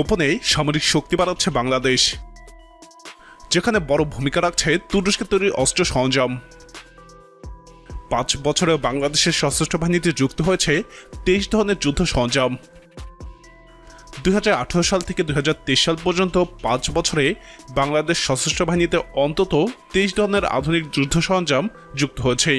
গোপনে সামরিক শক্তি বাড়াচ্ছে বাংলাদেশ, যেখানে বড় ভূমিকা রাখছে তুরস্কের তৈরি অস্ত্র সরঞ্জাম। পাঁচ বছরে বাংলাদেশের সশস্ত্র বাহিনীতে যুক্ত হয়েছে তেইশ ধরনের যুদ্ধ সরঞ্জাম। দুই হাজার আঠারো সাল থেকে দুই হাজার তেইশ সাল পর্যন্ত পাঁচ বছরে বাংলাদেশ সশস্ত্র বাহিনীতে অন্তত তেইশ ধরনের আধুনিক যুদ্ধ সরঞ্জাম যুক্ত হয়েছে।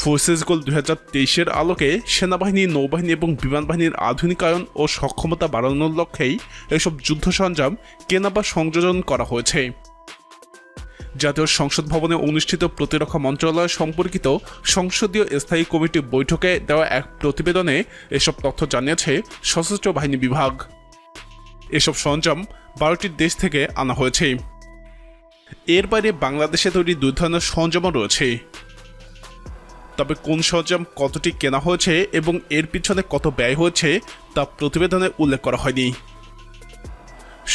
ফোর্সেস গোল দুই হাজার তেইশের আলোকে সেনাবাহিনী, নৌবাহিনী এবং বিমান বাহিনীর আধুনিকায়ন ও সক্ষমতা বাড়ানোর লক্ষ্যেই এসব যুদ্ধ সরঞ্জাম কেনা বা সংযোজন করা হয়েছে। জাতীয় সংসদ ভবনে অনুষ্ঠিত প্রতিরক্ষা মন্ত্রণালয় সম্পর্কিত সংসদীয় স্থায়ী কমিটি বৈঠকে দেওয়া এক প্রতিবেদনে এসব তথ্য জানিয়েছে সশস্ত্র বাহিনী বিভাগ। এসব সরঞ্জাম বারোটি দেশ থেকে আনা হয়েছে। এর বাইরে বাংলাদেশে তৈরি দুই ধরনের সরঞ্জামও রয়েছে। তবে কোন সরঞ্জাম কতটি কেনা হয়েছে এবং এর পিছনে কত ব্যয় হয়েছে তা প্রতিবেদনে উল্লেখ করা হয়নি।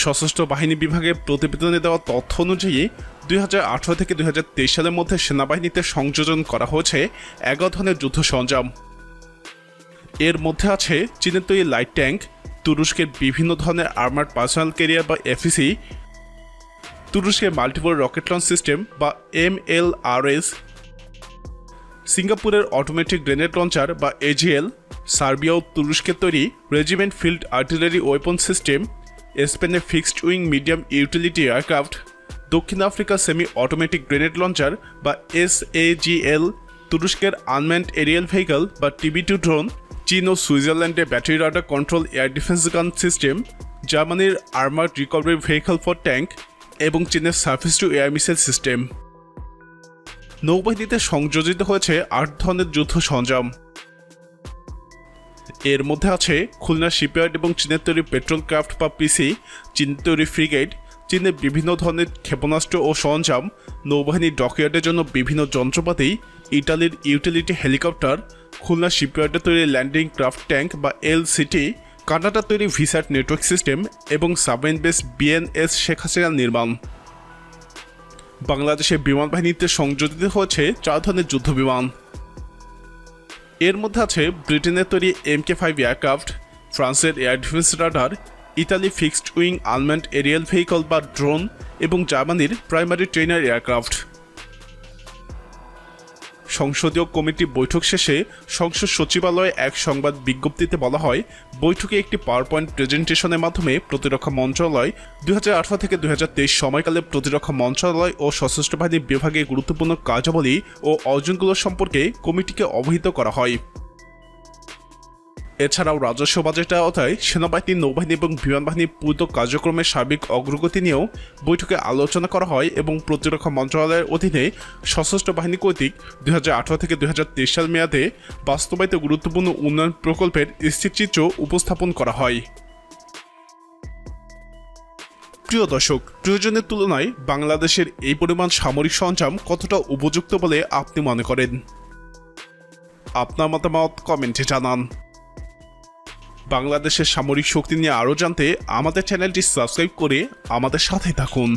সশস্ত্র বাহিনী বিভাগের প্রতিবেদনে দেওয়া তথ্য অনুযায়ী, দুই হাজার আঠারো থেকে দুই হাজার তেইশ সালের মধ্যে সেনাবাহিনীতে সংযোজন করা হয়েছে এগারো ধরনের যুদ্ধ সরঞ্জাম। এর মধ্যে আছে চীনের তৈরি লাইট ট্যাঙ্ক, তুরস্কের বিভিন্ন ধরনের আর্মার্ড পার্সোনাল কেরিয়ার বা এফিসি তুরস্কের মাল্টিপল রকেট লঞ্চ সিস্টেম বা এম এল আর এস সিঙ্গাপুরের অটোমেটিক গ্রেনেড লঞ্চার বা এজিএল সার্বিয়া ও তুরস্কের তৈরি regiment field artillery weapon system স্পেনের fixed wing medium utility aircraft দক্ষিণ Africa semi automatic grenade launcher বা এস এজিএল তুরস্কের আনম্যান্ড এরিয়াল ভেহিকল বা টিবি টু ড্রোন চীন ও সুইজারল্যান্ডে battery radar control air defence gun system জার্মানির armoured recovery vehicle for tank এবং চীনের surface to air missile system নৌবাহিনীতে সংযোজিত হয়েছে আট ধরনের যুদ্ধ সরঞ্জাম। এর মধ্যে আছে খুলনা শিপইয়ার্ড এবং চীনের তৈরি পেট্রোল ক্রাফট বা পিসি, চীনের তৈরি ফ্রিগেট, চীনের বিভিন্ন ধরনের ক্ষেপণাস্ত্র ও সরঞ্জাম নৌবাহিনীর ডকইয়ার্ডের জন্য বিভিন্ন যন্ত্রপাতি, ইটালির ইউটিলিটি হেলিকপ্টার, খুলনা শিপইয়ার্ডের তৈরি ল্যান্ডিং ক্রাফট ট্যাঙ্ক বা এল সিটি কানাডার তৈরি ভিসাট নেটওয়ার্ক সিস্টেম এবং সাবমেন বেস বিএনএস শেখ হাসিনার নির্মাণ। বাংলাদেশের বিমান বাহিনীতে সংযোজিত হয়েছে চার ধরনের যুদ্ধ বিমান। এর মধ্যে আছে ব্রিটেনের তৈরি এম কে ফাইভ এয়ারক্রাফট, ফ্রান্সের air defence radar, Italy fixed wing unmanned aerial vehicle বা ড্রোন এবং জার্মানির প্রাইমারি ট্রেনার এয়ারক্রাফট। সংসদীয় কমিটি বৈঠক শেষে সংসদ সচিবালয়ে এক সংবাদ বিজ্ঞপ্তিতে বলা হয়, বৈঠকে একটি পাওয়ার পয়েন্ট প্রেজেন্টেশনের মাধ্যমে প্রতিরক্ষা মন্ত্রণালয় দুই হাজার আঠারো থেকে দু হাজার তেইশ সময়কালে প্রতিরক্ষা মন্ত্রণালয় ও সশস্ত্র বাহিনী বিভাগে গুরুত্বপূর্ণ কার্যাবলী ও অর্জনগুলো সম্পর্কে কমিটিকে অবহিত করা হয়। এছাড়াও রাজস্ব বাজেটের আওতায় সেনাবাহিনী, নৌবাহিনী এবং বিমান বাহিনীর পূর্ত কার্যক্রমের সার্বিক অগ্রগতি নিয়েও বৈঠকে আলোচনা করা হয় এবং প্রতিরক্ষা মন্ত্রণালয়ের অধীনে সশস্ত্র বাহিনী কর্তৃক দুই হাজার আঠেরো থেকে দুই সাল মেয়াদে বাস্তবায়িত গুরুত্বপূর্ণ উন্নয়ন প্রকল্পের স্থিরচিত্র উপস্থাপন করা হয়। প্রিয় দর্শক, প্রয়োজনের তুলনায় বাংলাদেশের এই পরিমাণ সামরিক সরঞ্জাম কতটা উপযুক্ত বলে আপনি মনে করেন? আপনার মতামত কমেন্টে জানান। বাংলাদেশের সামরিক শক্তি নিয়ে আরও জানতে আমাদের চ্যানেলটি সাবস্ক্রাইব করে আমাদের সাথে থাকুন।